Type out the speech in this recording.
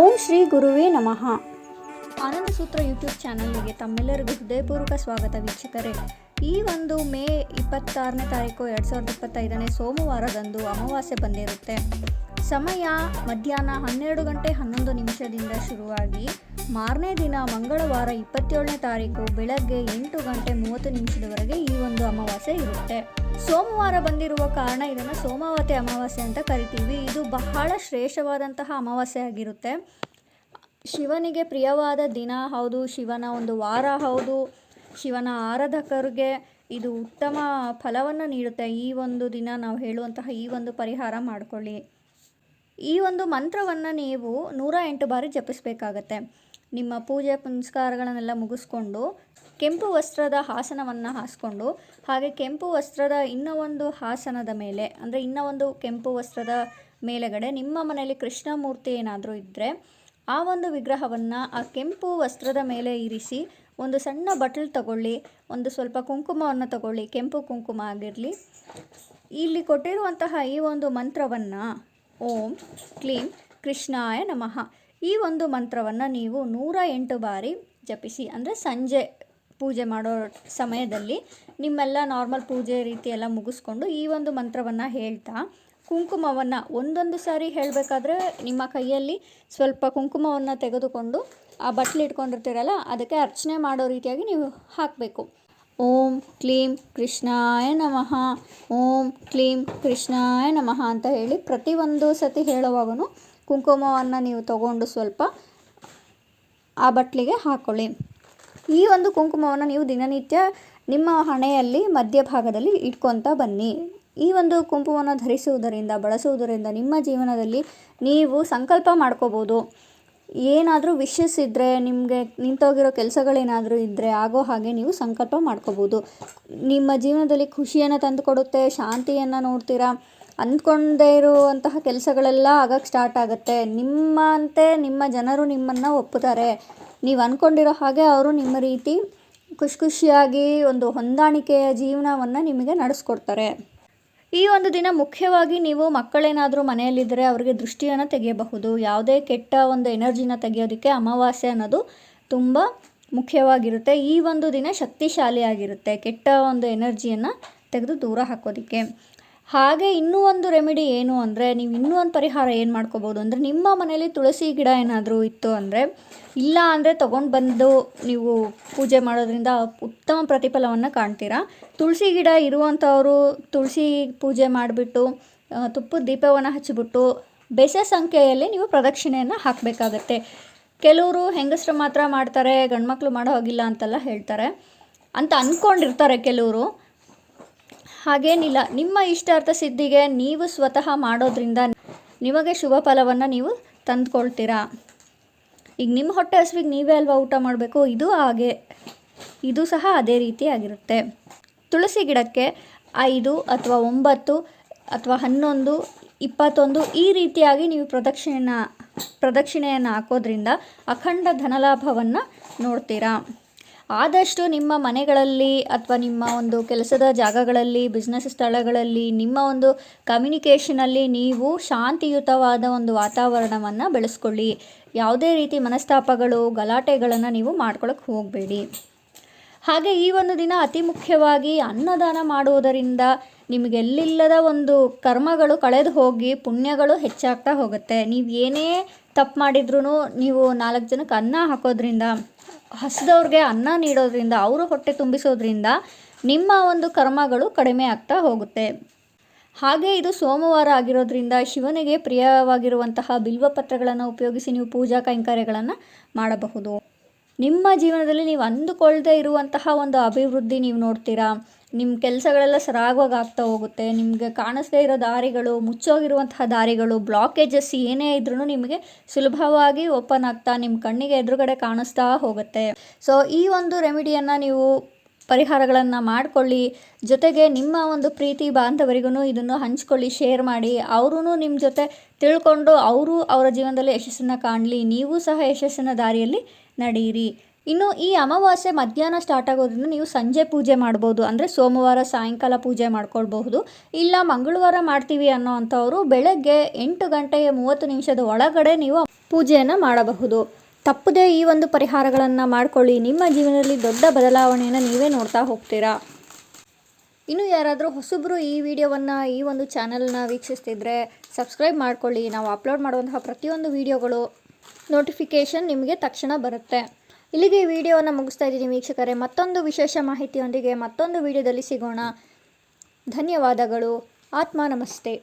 ಓಂ ಶ್ರೀ ಗುರುವೇ ನಮಃ. ಆನಂದ ಸೂತ್ರ ಯೂಟ್ಯೂಬ್ ಚಾನಲ್ಗೆ ತಮ್ಮೆಲ್ಲರಿಗೂ ಹೃದಯಪೂರ್ವಕ ಸ್ವಾಗತ ವೀಕ್ಷಕರೇ. ಈ ಒಂದು ಮೇ ಇಪ್ಪತ್ತಾರನೇ ತಾರೀಕು ಎರಡು ಸಾವಿರದ ಇಪ್ಪತ್ತೈದನೇ ಸೋಮವಾರದಂದು ಅಮಾವಾಸ್ಯೆ ಬಂದಿರುತ್ತೆ. ಸಮಯ ಮಧ್ಯಾಹ್ನ ಹನ್ನೆರಡು ಗಂಟೆ ಹನ್ನೊಂದು ನಿಮಿಷದಿಂದ ಶುರುವಾಗಿ ಮಾರನೇ ದಿನ ಮಂಗಳವಾರ ಇಪ್ಪತ್ತೇಳನೇ ತಾರೀಕು ಬೆಳಗ್ಗೆ ಎಂಟು ಗಂಟೆ ಮೂವತ್ತು ನಿಮಿಷದವರೆಗೆ ಈ ಒಂದು ಅಮಾವಾಸ್ಯೆ ಇರುತ್ತೆ. ಸೋಮವಾರ ಬಂದಿರುವ ಕಾರಣ ಇದನ್ನು ಸೋಮಾವತಿ ಅಮಾವಾಸ್ಯೆ ಅಂತ ಕರಿತೀವಿ. ಇದು ಬಹಳ ಶ್ರೇಷ್ಠವಾದಂತಹ ಅಮಾವಾಸ್ಯೆ ಆಗಿರುತ್ತೆ. ಶಿವನಿಗೆ ಪ್ರಿಯವಾದ ದಿನ ಹೌದು, ಶಿವನ ಒಂದು ವಾರ ಹೌದು, ಶಿವನ ಆರಾಧಕರಿಗೆ ಇದು ಉತ್ತಮ ಫಲವನ್ನು ನೀಡುತ್ತೆ. ಈ ಒಂದು ದಿನ ನಾವು ಹೇಳುವಂತಹ ಈ ಒಂದು ಪರಿಹಾರ ಮಾಡಿಕೊಳ್ಳಿ. ಈ ಒಂದು ಮಂತ್ರವನ್ನು ನೀವು ನೂರ ಎಂಟು ಬಾರಿ ಜಪಿಸಬೇಕಾಗತ್ತೆ. ನಿಮ್ಮ ಪೂಜೆ ಪುನಸ್ಕಾರಗಳನ್ನೆಲ್ಲ ಮುಗಿಸ್ಕೊಂಡು ಕೆಂಪು ವಸ್ತ್ರದ ಹಾಸನವನ್ನು ಹಾಸ್ಕೊಂಡು, ಹಾಗೆ ಕೆಂಪು ವಸ್ತ್ರದ ಇನ್ನೂ ಒಂದು ಹಾಸನದ ಮೇಲೆ, ಅಂದರೆ ಇನ್ನೂ ಒಂದು ಕೆಂಪು ವಸ್ತ್ರದ ಮೇಲೆಗಡೆ ನಿಮ್ಮ ಮನೆಯಲ್ಲಿ ಕೃಷ್ಣಮೂರ್ತಿ ಏನಾದರೂ ಇದ್ದರೆ ಆ ಒಂದು ವಿಗ್ರಹವನ್ನು ಆ ಕೆಂಪು ವಸ್ತ್ರದ ಮೇಲೆ ಇರಿಸಿ ಒಂದು ಸಣ್ಣ ಬಟ್ಲು ತಗೊಳ್ಳಿ, ಒಂದು ಸ್ವಲ್ಪ ಕುಂಕುಮವನ್ನು ತಗೊಳ್ಳಿ, ಕೆಂಪು ಕುಂಕುಮ ಆಗಿರಲಿ. ಇಲ್ಲಿ ಕೊಟ್ಟಿರುವಂತಹ ಈ ಒಂದು ಮಂತ್ರವನ್ನು ಓಂ ಕ್ಲೀಂ ಕೃಷ್ಣಾಯ ನಮಃ. ಈ ಒಂದು ಮಂತ್ರವನ್ನು ನೀವು ನೂರ ಎಂಟು ಬಾರಿ ಜಪಿಸಿ, ಅಂದರೆ ಸಂಜೆ ಪೂಜೆ ಮಾಡೋ ಸಮಯದಲ್ಲಿ ನಿಮ್ಮೆಲ್ಲ ನಾರ್ಮಲ್ ಪೂಜೆ ರೀತಿ ಎಲ್ಲ ಮುಗಿಸ್ಕೊಂಡು ಈ ಒಂದು ಮಂತ್ರವನ್ನು ಹೇಳ್ತಾ, ಕುಂಕುಮವನ್ನು ಒಂದೊಂದು ಸಾರಿ ಹೇಳಬೇಕಾದ್ರೆ ನಿಮ್ಮ ಕೈಯಲ್ಲಿ ಸ್ವಲ್ಪ ಕುಂಕುಮವನ್ನು ತೆಗೆದುಕೊಂಡು ಆ ಬಟ್ಲು ಇಟ್ಕೊಂಡಿರ್ತೀರಲ್ಲ, ಅದಕ್ಕೆ ಅರ್ಚನೆ ಮಾಡೋ ರೀತಿಯಾಗಿ ನೀವು ಹಾಕಬೇಕು. ಓಂ ಕ್ಲೀಂ ಕೃಷ್ಣಾಯ ನಮಃ. ಓಂ ಕ್ಲೀಂ ಕೃಷ್ಣಾಯ ನಮಃ ಅಂತ ಹೇಳಿ ಪ್ರತಿಯೊಂದು ಸತಿ ಹೇಳುವಾಗೂ ಕುಂಕುಮವನ್ನು ನೀವು ತಗೊಂಡು ಸ್ವಲ್ಪ ಆ ಬಟ್ಲಿಗೆ ಹಾಕೊಳ್ಳಿ. ಈ ಒಂದು ಕುಂಕುಮವನ್ನು ನೀವು ದಿನನಿತ್ಯ ನಿಮ್ಮ ಹಣೆಯಲ್ಲಿ ಮಧ್ಯಭಾಗದಲ್ಲಿ ಇಟ್ಕೊತಾ ಬನ್ನಿ. ಈ ಒಂದು ಕುಂಕುಮವನ್ನು ಧರಿಸುವುದರಿಂದ, ಬಳಸುವುದರಿಂದ ನಿಮ್ಮ ಜೀವನದಲ್ಲಿ ನೀವು ಸಂಕಲ್ಪ ಮಾಡ್ಕೋಬೋದು. ಏನಾದರೂ ವಿಶಸ್ ಇದ್ದರೆ ನಿಮಗೆ ನಿಂತೋಗಿರೋ ಕೆಲಸಗಳೇನಾದರೂ ಇದ್ದರೆ ಆಗೋ ಹಾಗೆ ನೀವು ಸಂಕಲ್ಪ ಮಾಡ್ಕೋಬೋದು. ನಿಮ್ಮ ಜೀವನದಲ್ಲಿ ಖುಷಿಯನ್ನು ತಂದುಕೊಡುತ್ತೆ, ಶಾಂತಿಯನ್ನು ನೋಡ್ತೀರಾ, ಅಂದ್ಕೊಂಡೇ ಇರುವಂತಹ ಕೆಲಸಗಳೆಲ್ಲ ಆಗಕ್ಕೆ ಸ್ಟಾರ್ಟ್ ಆಗುತ್ತೆ. ನಿಮ್ಮಂತೆ ನಿಮ್ಮ ಜನರು ನಿಮ್ಮನ್ನು ಒಪ್ಪುತ್ತಾರೆ. ನೀವು ಅಂದ್ಕೊಂಡಿರೋ ಹಾಗೆ ಅವರು ನಿಮ್ಮ ರೀತಿ ಖುಷಿ ಖುಷಿಯಾಗಿ ಒಂದು ಹೊಂದಾಣಿಕೆಯ ಜೀವನವನ್ನು ನಿಮಗೆ ನಡೆಸ್ಕೊಡ್ತಾರೆ. ಈ ಒಂದು ದಿನ ಮುಖ್ಯವಾಗಿ ನೀವು ಮಕ್ಕಳೇನಾದರೂ ಮನೆಯಲ್ಲಿದ್ದರೆ ಅವರಿಗೆ ದೃಷ್ಟಿಯನ್ನು ತೆಗೆಯಬಹುದು. ಯಾವುದೇ ಕೆಟ್ಟ ಒಂದು ಎನರ್ಜಿನ ತೆಗೆಯೋದಕ್ಕೆ ಅಮಾವಾಸ್ಯೆ ಅನ್ನೋದು ತುಂಬ ಮುಖ್ಯವಾಗಿರುತ್ತೆ. ಈ ಒಂದು ದಿನ ಶಕ್ತಿಶಾಲಿಯಾಗಿರುತ್ತೆ. ಕೆಟ್ಟ ಒಂದು ಎನರ್ಜಿಯನ್ನು ತೆಗೆದು ದೂರ ಹಾಕೋದಕ್ಕೆ. ಹಾಗೆ ಇನ್ನೂ ಒಂದು ರೆಮಿಡಿ ಏನು ಅಂದರೆ, ನೀವು ಇನ್ನೂ ಒಂದು ಪರಿಹಾರ ಏನು ಮಾಡ್ಕೋಬೋದು ಅಂದರೆ, ನಿಮ್ಮ ಮನೇಲಿ ತುಳಸಿ ಗಿಡ ಏನಾದರೂ ಇತ್ತು ಅಂದರೆ, ಇಲ್ಲ ಅಂದರೆ ತೊಗೊಂಡು ಬಂದು ನೀವು ಪೂಜೆ ಮಾಡೋದ್ರಿಂದ ಉತ್ತಮ ಪ್ರತಿಫಲವನ್ನು ಕಾಣ್ತೀರಾ? ತುಳಸಿ ಗಿಡ ಇರುವಂಥವರು ತುಳಸಿ ಪೂಜೆ ಮಾಡಿಬಿಟ್ಟು ತುಪ್ಪದ ದೀಪವನ್ನು ಹಚ್ಚಿಬಿಟ್ಟು ಬೆಸ ಸಂಖ್ಯೆಯಲ್ಲಿ ನೀವು ಪ್ರದಕ್ಷಿಣೆಯನ್ನು ಹಾಕಬೇಕಾಗತ್ತೆ. ಕೆಲವರು ಹೆಂಗಸರು ಮಾತ್ರ ಮಾಡ್ತಾರೆ, ಗಂಡ್ಮಕ್ಳು ಮಾಡೋ ಹೋಗಿಲ್ಲ ಅಂತೆಲ್ಲ ಹೇಳ್ತಾರೆ. ಅಂತ ಅಂದ್ಕೊಂಡಿರ್ತಾರೆ ಕೆಲವರು. ಹಾಗೇನಿಲ್ಲ. ನಿಮ್ಮ ಇಷ್ಟಾರ್ಥ ಸಿದ್ಧಿಗೆ ನೀವು ಸ್ವತಃ ಮಾಡೋದ್ರಿಂದ ನಿಮಗೆ ಶುಭ ಫಲವನ್ನು ನೀವು ತಂದುಕೊಳ್ತೀರಾ? ಈಗ ನಿಮ್ಮ ಹೊಟ್ಟೆ ಹಸುವಿಗೆ ನೀವೇ ಅಲ್ವಾ ಊಟ ಮಾಡಬೇಕು? ಇದು ಹಾಗೆ. ಇದು ಸಹ ಅದೇ ರೀತಿ ಆಗಿರುತ್ತೆ. ತುಳಸಿ ಗಿಡಕ್ಕೆ ಐದು ಅಥವಾ ಒಂಬತ್ತು ಅಥವಾ ಹನ್ನೊಂದು, ಇಪ್ಪತ್ತೊಂದು ಈ ರೀತಿಯಾಗಿ ನೀವು ಪ್ರದಕ್ಷಿಣೆಯನ್ನು ಪ್ರದಕ್ಷಿಣೆಯನ್ನು ಹಾಕೋದ್ರಿಂದ ಅಖಂಡ ಧನಲಾಭವನ್ನು ನೋಡ್ತೀರಾ? ಆದಷ್ಟು ನಿಮ್ಮ ಮನೆಗಳಲ್ಲಿ ಅಥವಾ ನಿಮ್ಮ ಒಂದು ಕೆಲಸದ ಜಾಗಗಳಲ್ಲಿ ಬಿಸ್ನೆಸ್ ಸ್ಥಳಗಳಲ್ಲಿ, ನಿಮ್ಮ ಒಂದು ಕಮ್ಯುನಿಕೇಷನಲ್ಲಿ ನೀವು ಶಾಂತಿಯುತವಾದ ಒಂದು ವಾತಾವರಣವನ್ನು ಬೆಳೆಸ್ಕೊಳ್ಳಿ. ಯಾವುದೇ ರೀತಿ ಮನಸ್ತಾಪಗಳು, ಗಲಾಟೆಗಳನ್ನು ನೀವು ಮಾಡ್ಕೊಳಕ್ಕೆ ಹೋಗಬೇಡಿ. ಹಾಗೆ ಈ ಒಂದು ದಿನ ಅತಿ ಮುಖ್ಯವಾಗಿ ಅನ್ನದಾನ ಮಾಡುವುದರಿಂದ ನಿಮಗೆಲ್ಲಿಲ್ಲದ ಒಂದು ಕರ್ಮಗಳು ಕಳೆದು ಹೋಗಿ ಪುಣ್ಯಗಳು ಹೆಚ್ಚಾಗ್ತಾ ಹೋಗುತ್ತೆ. ನೀವು ಏನೇ ತಪ್ಪು ಮಾಡಿದ್ರೂ ನೀವು ನಾಲ್ಕು ಜನಕ್ಕೆ ಅನ್ನ ಹಾಕೋದ್ರಿಂದ ಹಸಿದವ್ರಿಗೆ ಅನ್ನ ನೀಡೋದ್ರಿಂದ, ಅವರು ಹೊಟ್ಟೆ ತುಂಬಿಸೋದ್ರಿಂದ ನಿಮ್ಮ ಒಂದು ಕರ್ಮಗಳು ಕಡಿಮೆ ಆಗ್ತಾ ಹೋಗುತ್ತೆ. ಹಾಗೆ ಇದು ಸೋಮವಾರ ಆಗಿರೋದ್ರಿಂದ ಶಿವನಿಗೆ ಪ್ರಿಯವಾಗಿರುವಂತಹ ಬಿಲ್ವ ಪತ್ರಗಳನ್ನು ಉಪಯೋಗಿಸಿ ನೀವು ಪೂಜಾ ಕೈಂಕರ್ಯಗಳನ್ನು ಮಾಡಬಹುದು. ನಿಮ್ಮ ಜೀವನದಲ್ಲಿ ನೀವು ಅಂದುಕೊಳ್ಳದೇ ಇರುವಂತಹ ಒಂದು ಅಭಿವೃದ್ಧಿ ನೀವು ನೋಡ್ತೀರಾ? ನಿಮ್ಮ ಕೆಲಸಗಳೆಲ್ಲ ಸರಾಗವಾಗಿ ಆಗ್ತಾ ಹೋಗುತ್ತೆ. ನಿಮಗೆ ಕಾಣಿಸ್ದೇ ಇರೋ ದಾರಿಗಳು, ಮುಚ್ಚೋಗಿರುವಂತಹ ದಾರಿಗಳು ಬ್ಲಾಕೇಜಸ್ ಏನೇ ಇದ್ರೂ ನಿಮಗೆ ಸುಲಭವಾಗಿ ಓಪನ್ ಆಗ್ತಾ ನಿಮ್ಮ ಕಣ್ಣಿಗೆ ಎದುರುಗಡೆ ಕಾಣಿಸ್ತಾ ಹೋಗುತ್ತೆ. ಸೊ ಈ ಒಂದು ರೆಮಿಡಿಯನ್ನು ನೀವು ಪರಿಹಾರಗಳನ್ನು ಮಾಡಿಕೊಳ್ಳಿ. ಜೊತೆಗೆ ನಿಮ್ಮ ಒಂದು ಪ್ರೀತಿ ಬಾಂಧವರಿಗೂ ಇದನ್ನು ಹಂಚ್ಕೊಳ್ಳಿ ಶೇರ್ ಮಾಡಿ. ಅವರೂ ನಿಮ್ಮ ಜೊತೆ ತಿಳ್ಕೊಂಡು ಅವರು ಅವರ ಜೀವನದಲ್ಲಿ ಯಶಸ್ಸನ್ನು ಕಾಣಲಿ. ನೀವು ಸಹ ಯಶಸ್ಸಿನ ದಾರಿಯಲ್ಲಿ ನಡೆಯಿರಿ. ಇನ್ನು ಈ ಅಮಾವಾಸ್ಯೆ ಮಧ್ಯಾಹ್ನ ಸ್ಟಾರ್ಟ್ ಆಗೋದ್ರಿಂದ ನೀವು ಸಂಜೆ ಪೂಜೆ ಮಾಡ್ಬೋದು. ಅಂದರೆ ಸೋಮವಾರ ಸಾಯಂಕಾಲ ಪೂಜೆ ಮಾಡ್ಕೊಳ್ಬಹುದು. ಇಲ್ಲ ಮಂಗಳವಾರ ಮಾಡ್ತೀವಿ ಅನ್ನೋ ಅಂಥವರು ಬೆಳಗ್ಗೆ ಎಂಟು ಗಂಟೆಯ ಮೂವತ್ತು ನಿಮಿಷದ ಒಳಗಡೆ ನೀವು ಪೂಜೆಯನ್ನು ಮಾಡಬಹುದು. ತಪ್ಪದೇ ಈ ಒಂದು ಪರಿಹಾರಗಳನ್ನು ಮಾಡಿಕೊಳ್ಳಿ. ನಿಮ್ಮ ಜೀವನದಲ್ಲಿ ದೊಡ್ಡ ಬದಲಾವಣೆಯನ್ನು ನೀವೇ ನೋಡ್ತಾ ಹೋಗ್ತೀರಾ? ಇನ್ನು ಯಾರಾದರೂ ಹೊಸಬ್ರು ಈ ವಿಡಿಯೋವನ್ನು ಈ ಒಂದು ಚಾನಲ್ನ ವೀಕ್ಷಿಸ್ತಿದ್ರೆ ಸಬ್ಸ್ಕ್ರೈಬ್ ಮಾಡ್ಕೊಳ್ಳಿ. ನಾವು ಅಪ್ಲೋಡ್ ಮಾಡುವಂತಹ ಪ್ರತಿಯೊಂದು ವಿಡಿಯೋಗಳು ನೋಟಿಫಿಕೇಷನ್ ನಿಮಗೆ ತಕ್ಷಣ ಬರುತ್ತೆ. ಇಲ್ಲಿಗೆ ಈ ವಿಡಿಯೋವನ್ನು ಮುಗಿಸ್ತಾ ಇದ್ದೀನಿ ವೀಕ್ಷಕರೇ. ಮತ್ತೊಂದು ವಿಶೇಷ ಮಾಹಿತಿಯೊಂದಿಗೆ ಮತ್ತೊಂದು ವಿಡಿಯೋದಲ್ಲಿ ಸಿಗೋಣ. ಧನ್ಯವಾದಗಳು. ಆತ್ಮ ನಮಸ್ತೆ.